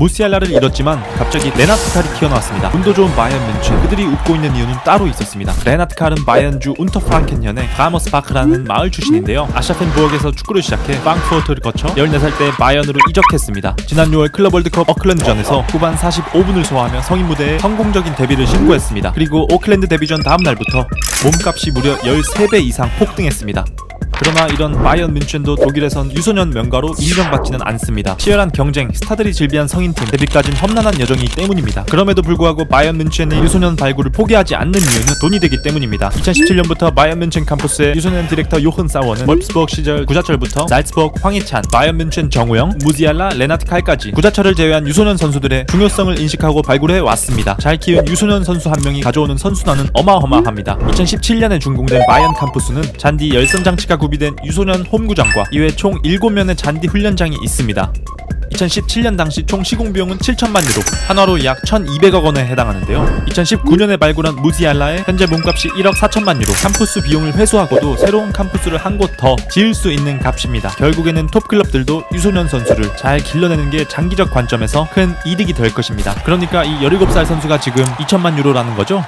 무시알라를 잃었지만 갑자기 레나트 칼이 튀어나왔습니다. 운도 좋은 바이언 뮌헨 그들이 웃고 있는 이유는 따로 있었습니다. 레나트 칼은 바이언주 운터프랑켄현의 가머스 바크라는 마을 출신인데요. 아샤펜부엌에서 축구를 시작해 프랑크푸르트를 거쳐 14살 때 바이언으로 이적했습니다. 지난 6월 클럽 월드컵 어클랜드전에서 후반 45분을 소화하며 성인 무대에 성공적인 데뷔를 신고했습니다. 그리고 오클랜드 데뷔전 다음 날부터 몸값이 무려 13배 이상 폭등했습니다. 그러나 이런 바이언 뮌헨도 독일에선 유소년 명가로 인정받지는 않습니다. 치열한 경쟁, 스타들이 즐비한 성인팀, 데뷔까진 험난한 여정이기 때문입니다. 그럼에도 불구하고 바이언 뮌헨이 유소년 발굴을 포기하지 않는 이유는 돈이 되기 때문입니다. 2017년부터 바이언 뮌헨 캠퍼스의 유소년 디렉터 요흔 사워는 월프스버그 시절 구자철부터 잘츠버그 황희찬, 바이언 뮌헨 정우영, 무지알라, 레나트 칼까지 구자철을 제외한 유소년 선수들의 중요성을 인식하고 발굴해 왔습니다. 잘 키운 유소년 선수 한 명이 가져오는 선수단은 어마어마합니다. 2017년에 준공된 바이언 캠퍼스는 잔디 열선 장치가 구 비된 유소년 홈구장과 이외 총 7면의 잔디 훈련장이 있습니다. 2017년 당시 총 시공 비용은 7천만 유로, 한화로 약 1,200억 원에 해당하는데요. 2019년에 발굴한 무지알라의 현재 몸값이 1억 4천만 유로, 캠퍼스 비용을 회수하고도 새로운 캠퍼스를 한 곳 더 지을 수 있는 값입니다. 결국에는 톱 클럽들도 유소년 선수를 잘 길러내는 게 장기적 관점에서 큰 이득이 될 것입니다. 그러니까 이 17살 선수가 지금 2천만 유로라는 거죠.